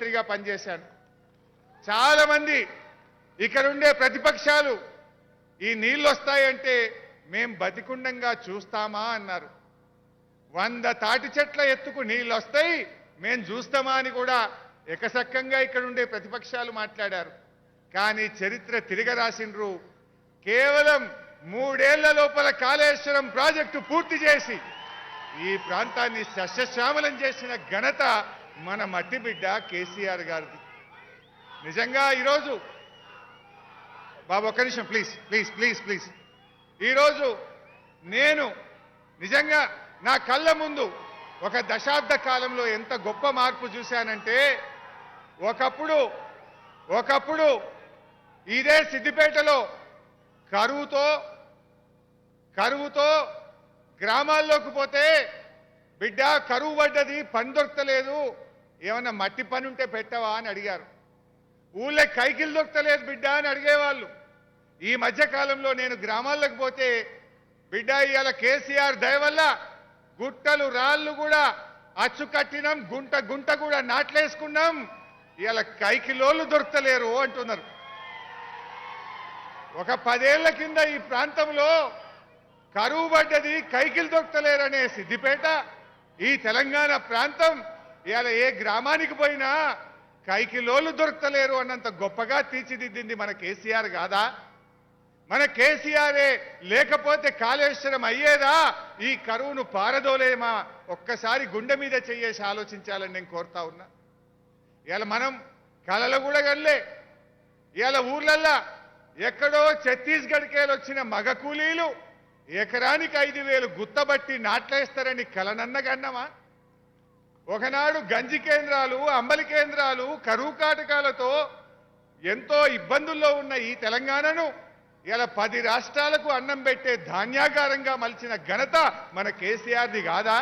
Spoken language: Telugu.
మంత్రిగా పనిచేశాను. చాలామంది ఇక్కడ ఉండే ప్రతిపక్షాలు ఈ నీళ్ళు వస్తాయంటే మేం బతికుండంగా చూస్తామా? అన్నారు. వంద తాటి చెట్ల ఎత్తుకు నీళ్ళు వస్తాయి మేం చూస్తామా అని కూడా ఎకసక్కంగా ఇక్కడ ఉండే ప్రతిపక్షాలు మాట్లాడారు. కానీ చరిత్ర తిరగరాసిండ్రు. కేవలం మూడేళ్ళ లోపల కాళేశ్వరం ప్రాజెక్టు పూర్తి చేసి ఈ ప్రాంతాన్ని సస్యశ్యామలం చేసిన ఘనత మన మట్టి బిడ్డ కేసీఆర్ గారిది. నిజంగా ఈరోజు బాబు ఒక్క నిమిషం ప్లీజ్ ప్లీజ్ ప్లీజ్ ప్లీజ్. ఈరోజు నేను నిజంగా నా కళ్ళ ముందు ఒక దశాబ్ద కాలంలో ఎంత గొప్ప మార్పు చూశానంటే ఒకప్పుడు ఒకప్పుడు ఇదే సిద్దిపేటలో కరువుతో కరువుతో గ్రామాల్లోకి పోతే బిడ్డ కరువు పడ్డది పని దొరకలేదు. ఏమన్నా మట్టి పని ఉంటే పెట్టవా? అని అడిగారు. ఊళ్ళో కైకిలు దొరకలేదు బిడ్డ అని అడిగేవాళ్ళు. ఈ మధ్యకాలంలో నేను గ్రామాల్లోకి పోతే బిడ్డ ఇవాళ కేసీఆర్ దయ వల్ల గుట్టలు రాళ్ళు కూడా అచ్చు కట్టినాం గుంట గుంట కూడా నాట్లేసుకున్నాం. ఇవాళ కైకిలోళ్ళు దొరకలేరు అంటున్నారు. ఒక పదేళ్ళ కింద ఈ ప్రాంతంలో కరువు పడ్డది కైకిలు దొరకలేరనే సిద్దిపేట ఈ తెలంగాణ ప్రాంతం ఇవాళ ఏ గ్రామానికి పోయినా కైకిలోళ్ళు దొరకలేరు అన్నంత గొప్పగా తీర్చిదిద్దింది మన కేసీఆర్ కాదా? మన కేసీఆరే లేకపోతే కాళేశ్వరం అయ్యేదా? ఈ కరువును పారదోలేమా? ఒక్కసారి గుండె మీద చెయ్యేసి ఆలోచించాలని నేను కోరుతా ఉన్నా. ఇవాళ మనం కళలు కూడా గల్లే ఇవాళ ఊర్లల్లా ఎక్కడో ఛత్తీస్గఢ్కేలు వచ్చిన మగ కూలీలు ఎకరానికి ఐదు వేలు గుత్తబట్టి నాట్లేస్తారని కలనన్నగన్నమా ఒకనాడు గంజి కేంద్రాలు అంబలి కేంద్రాలు కరువు కాటకాలతో ఎంతో ఇబ్బందుల్లో ఉన్న ఈ తెలంగాణను ఇలా పది రాష్ట్రాలకు అన్నం పెట్టే ధాన్యాగారంగా మలిచిన ఘనత మన కేసీఆర్ది కాదా?